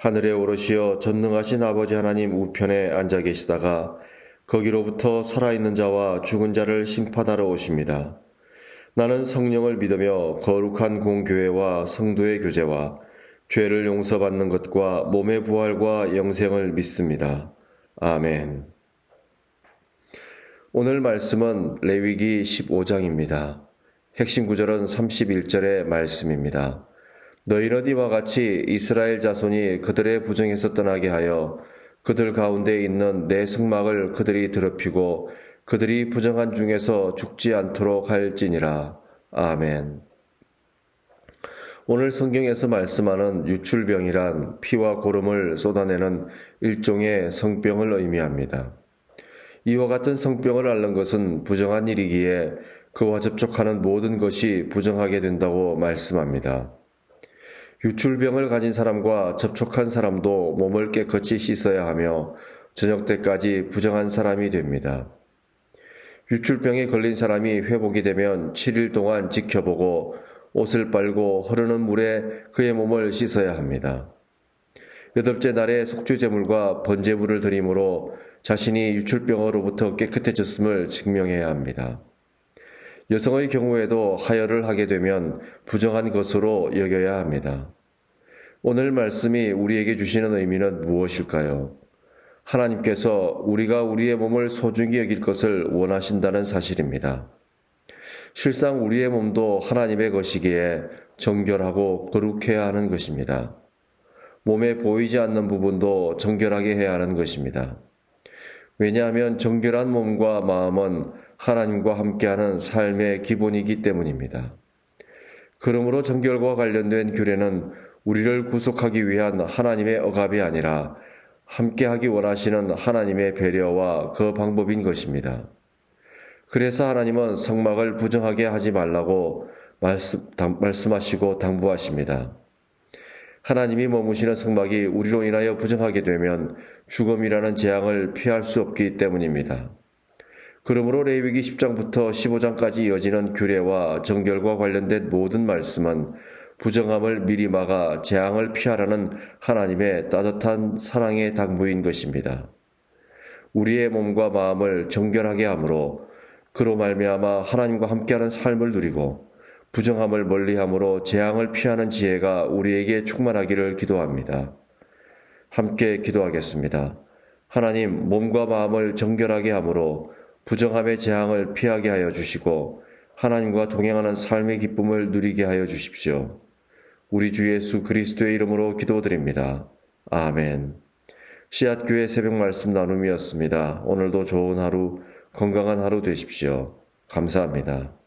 하늘에 오르시어 전능하신 아버지 하나님 우편에 앉아 계시다가 거기로부터 살아있는 자와 죽은 자를 심판하러 오십니다. 나는 성령을 믿으며 거룩한 공교회와 성도의 교제와 죄를 용서받는 것과 몸의 부활과 영생을 믿습니다. 아멘. 오늘 말씀은 레위기 15장입니다. 핵심 구절은 31절의 말씀입니다. 너희는 이와 같이 이스라엘 자손이 그들의 부정에서 떠나게 하여 그들 가운데 있는 내 승막을 그들이 더럽히고 그들이 부정한 중에서 죽지 않도록 할지니라. 아멘. 오늘 성경에서 말씀하는 유출병이란 피와 고름을 쏟아내는 일종의 성병을 의미합니다. 이와 같은 성병을 앓는 것은 부정한 일이기에 그와 접촉하는 모든 것이 부정하게 된다고 말씀합니다. 유출병을 가진 사람과 접촉한 사람도 몸을 깨끗이 씻어야 하며 저녁 때까지 부정한 사람이 됩니다. 유출병에 걸린 사람이 회복이 되면 7일 동안 지켜보고 옷을 빨고 흐르는 물에 그의 몸을 씻어야 합니다. 여덟째 날에 속주제물과 번제물을 드림으로 자신이 유출병으로부터 깨끗해졌음을 증명해야 합니다. 여성의 경우에도 하혈을 하게 되면 부정한 것으로 여겨야 합니다. 오늘 말씀이 우리에게 주시는 의미는 무엇일까요? 하나님께서 우리가 우리의 몸을 소중히 여길 것을 원하신다는 사실입니다. 실상 우리의 몸도 하나님의 것이기에 정결하고 거룩해야 하는 것입니다. 몸에 보이지 않는 부분도 정결하게 해야 하는 것입니다. 왜냐하면 정결한 몸과 마음은 하나님과 함께하는 삶의 기본이기 때문입니다. 그러므로 정결과 관련된 규례는 우리를 구속하기 위한 하나님의 억압이 아니라 함께하기 원하시는 하나님의 배려와 그 방법인 것입니다. 그래서 하나님은 성막을 부정하게 하지 말라고 말씀, 말씀하시고 당부하십니다. 하나님이 머무시는 성막이 우리로 인하여 부정하게 되면 죽음이라는 재앙을 피할 수 없기 때문입니다. 그러므로 레위기 10장부터 15장까지 이어지는 규례와 정결과 관련된 모든 말씀은 부정함을 미리 막아 재앙을 피하라는 하나님의 따뜻한 사랑의 당부인 것입니다. 우리의 몸과 마음을 정결하게 함으로 그로 말미암아 하나님과 함께하는 삶을 누리고 부정함을 멀리함으로 재앙을 피하는 지혜가 우리에게 충만하기를 기도합니다. 함께 기도하겠습니다. 하나님 몸과 마음을 정결하게 함으로 부정함의 재앙을 피하게 하여 주시고 하나님과 동행하는 삶의 기쁨을 누리게 하여 주십시오. 우리 주 예수 그리스도의 이름으로 기도드립니다. 아멘. 씨앗교회 새벽 말씀 나눔이었습니다. 오늘도 좋은 하루, 건강한 하루 되십시오. 감사합니다.